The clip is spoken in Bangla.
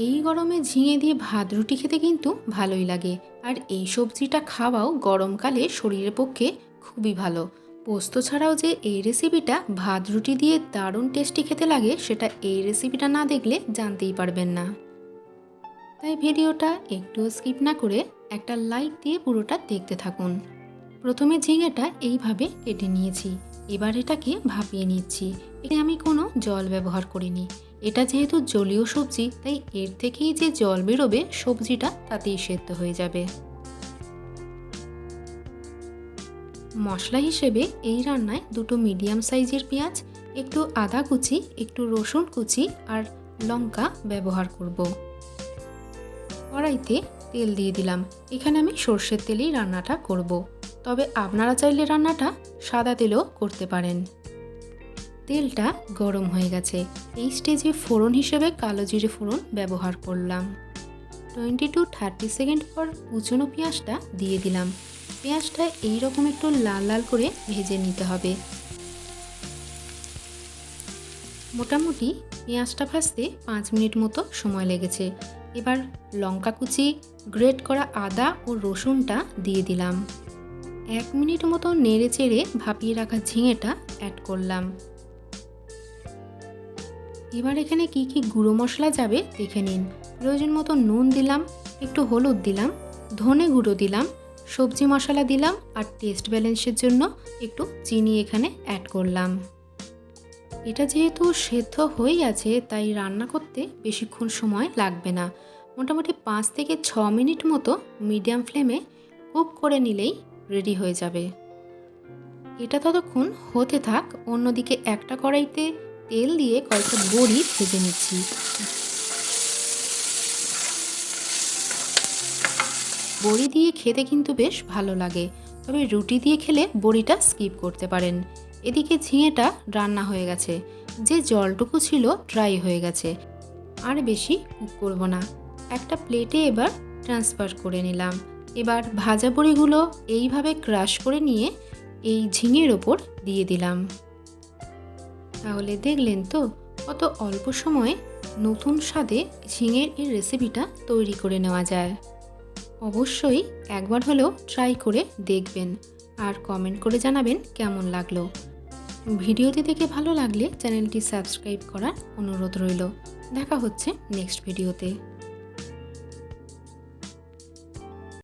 এই গরমে ঝিঙে দিয়ে ভাত, রুটি খেতে কিন্তু ভালোই লাগে। আর এই সবজিটা খাওয়াও গরমকালে শরীরের পক্ষে খুবই ভালো। পোস্ত ছাড়াও যে এই রেসিপিটা ভাত, রুটি দিয়ে দারুণ টেস্টি খেতে লাগে, সেটা এই রেসিপিটা না দেখলে জানতেই পারবেন না। তাই ভিডিওটা একটু স্কিপ না করে একটা লাইক দিয়ে পুরোটা দেখতে থাকুন। প্রথমে ঝিঙেটা এইভাবে কেটে নিয়েছি। এবার এটাকে ভাপিয়ে নিচ্ছি। এখানে আমি কোনো জল ব্যবহার করিনি। এটা যেহেতু জলীয় সবজি, তাই এর থেকেই যে জল বেরোবে, সবজিটা তাতেই সেদ্ধ হয়ে যাবে। মশলা হিসেবে এই রান্নায় দুটো মিডিয়াম সাইজের পেঁয়াজ, একটু আদা কুচি, একটু রসুন কুচি আর লঙ্কা ব্যবহার করব। কড়াইতে তেল দিয়ে দিলাম। এখানে আমি সর্ষের তেলেই রান্নাটা করব। তবে আপনারা চাইলে রান্নাটা সাদা তেলেও করতে পারেন। তেলটা গরম হয়ে গেছে। এই স্টেজে ফোড়ন হিসেবে কালো জিরে ফোড়ন ব্যবহার করলাম। টোয়েন্টি টু থার্টি সেকেন্ড পর কুচনো পেঁয়াজটা দিয়ে দিলাম। পেঁয়াজটা এইরকম একটু লাল লাল করে ভেজে নিতে হবে। মোটামুটি পেঁয়াজটা ভাজতে পাঁচ মিনিট মতো সময় লেগেছে। এবার লঙ্কা কুচি গ্রেট করা আদা ও রসুনটা দিয়ে দিলাম। এক মিনিট মতো নেড়ে চেড়ে ভাপিয়ে রাখা ঝিঙেটা অ্যাড করলাম। এবার এখানে কি কি গুঁড়ো মশলা যাবে দেখে নিন। প্রয়োজন মতো নুন দিলাম, একটু হলুদ দিলাম, ধনে গুঁড়ো দিলাম, সবজি মশলা দিলাম আর টেস্ট ব্যালেন্সের জন্য একটু চিনি এখানে অ্যাড করলাম। এটা যেহেতু সেদ্ধ হয়ে আছে, তাই রান্না করতে বেশিক্ষণ সময় লাগবে না। মোটামুটি পাঁচ থেকে ছ মিনিট মতো মিডিয়াম ফ্লেমে কুক করে নিলেই রেডি হয়ে যাবে। এটা ততক্ষণ হতে থাক, অন্যদিকে একটা কড়াইতে তেল দিয়ে কয়েকটা বড়ি ভেজে নিচ্ছি। বড়ি দিয়ে খেতে কিন্তু বেশ ভালো লাগে, তবে রুটি দিয়ে খেলে বড়িটা স্কিপ করতে পারেন। এদিকে ঝিঙেটা রান্না হয়ে গেছে, যে জলটুকু ছিল ড্রাই হয়ে গেছে। আর বেশি কুক করব না। একটা প্লেটে এবার ট্রান্সফার করে নিলাম। এবার ভাজা বড়িগুলো এইভাবে ক্রাশ করে নিয়ে এই ঝিঙের ওপর দিয়ে দিলাম। তাহলে দেখলেন তো, কত অল্প সময়ে নতুন স্বাদে ঝিঙের এই রেসিপিটা তৈরি করে নেওয়া যায়। অবশ্যই একবার হলেও ট্রাই করে দেখবেন আর কমেন্ট করে জানাবেন কেমন লাগল। ভিডিওটি দেখে ভালো লাগলে চ্যানেলটি সাবস্ক্রাইব করার অনুরোধ রইল। দেখা হচ্ছে নেক্সট ভিডিওতে